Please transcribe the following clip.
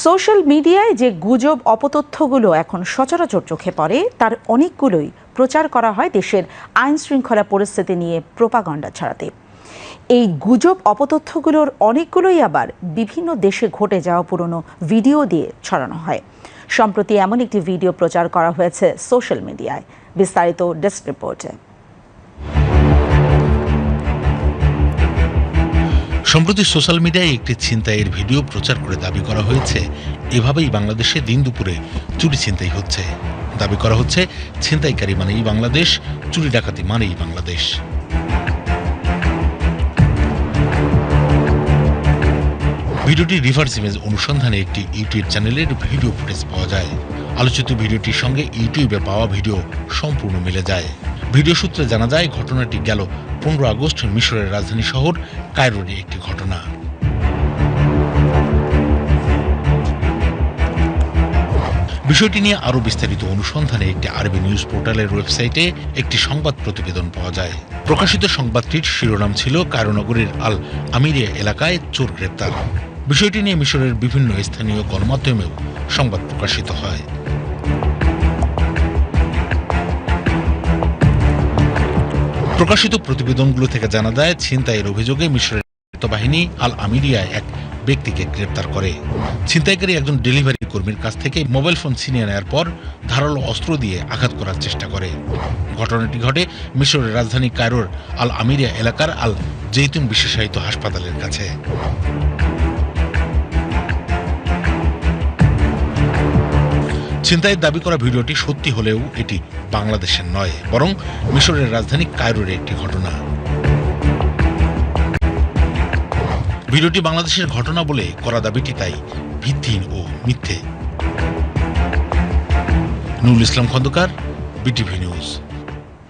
Social মিডিয়ায় যে গুজব অপতথ্যগুলো এখন সচরাচর চোখে পড়ে, তার অনেকগুলোই প্রচার করা হয় দেশের আইন শৃঙ্খলা পরিস্থিতি নিয়ে প্রোপাগণ্ডা ছড়াতে। এই গুজব অপতথ্যগুলোর অনেকগুলোই আবার বিভিন্ন দেশে ঘটে যাওয়া পুরনো ভিডিও দিয়ে ছড়ানো হয়। সম্প্রতি এমন একটি ভিডিও প্রচার করা হয়েছে সোশ্যাল মিডিয়ায়। বিস্তারিত ডেস্ক রিপোর্টে। সম্প্রতি সোশ্যাল মিডিয়ায় একটি ছিনতাইয়ের ভিডিও প্রচার করে দাবি করা হয়েছে, এভাবেই বাংলাদেশে দিন দুপুরে চুরি ছিনতাই হচ্ছে। দাবি করা হচ্ছে, ছিনতাইকারী মানেই বাংলাদেশ, চুরি ডাকাতি মানেই বাংলাদেশ। ভিডিওটি রিভার্স ইমেজ অনুসন্ধানে একটি ইউটিউব চ্যানেলের ভিডিও ফুটেজ পাওয়া যায়। আলোচিত ভিডিওটির সঙ্গে ইউটিউবে পাওয়া ভিডিও সম্পূর্ণ মিলে যায়। ভিডিও সূত্রে জানা যায়, ঘটনাটি গেল পনেরো আগস্ট মিশরের রাজধানী শহর কায়রোরে একটি ঘটনা। বিষয়টি নিয়ে আরও বিস্তারিত অনুসন্ধানে একটি আরবি নিউজ পোর্টালের ওয়েবসাইটে একটি সংবাদ প্রতিবেদন পাওয়া যায়। প্রকাশিত সংবাদটির শিরোনাম ছিল কায়রোনগরীর আল আমিরিয়া এলাকায় চোর গ্রেপ্তার। বিষয়টি নিয়ে মিশরের বিভিন্ন স্থানীয় গণমাধ্যমেও সংবাদ প্রকাশিত হয়। প্রকাশিত প্রতিবেদনগুলো থেকে জানা যায়, ছিনতাইয়ের অভিযোগে মিশরের বাহিনী আল আমিরিয়ায় এক ব্যক্তিকে গ্রেপ্তার করে। ছিনতাইকারী একজন ডেলিভারি কর্মীর কাছ থেকে মোবাইল ফোন ছিনিয়ে নেওয়ার পর ধারালো অস্ত্র দিয়ে আঘাত করার চেষ্টা করে। ঘটনাটি ঘটে মিশরের রাজধানী কায়রোর আল আমিরিয়া এলাকার আল জৈতুন বিশেষায়িত হাসপাতালের কাছে। ছিনতাইয়ের দাবি করা ভিডিওটি সত্যি হলেও এটি বাংলাদেশের নয়, বরং মিশরের রাজধানী কায়রোর একটি ঘটনা। ভিডিওটি বাংলাদেশের ঘটনা বলে করা দাবিটি তাই ভিত্তিহীন ও মিথ্যে। Nurul Islam Khandakar, BTV news.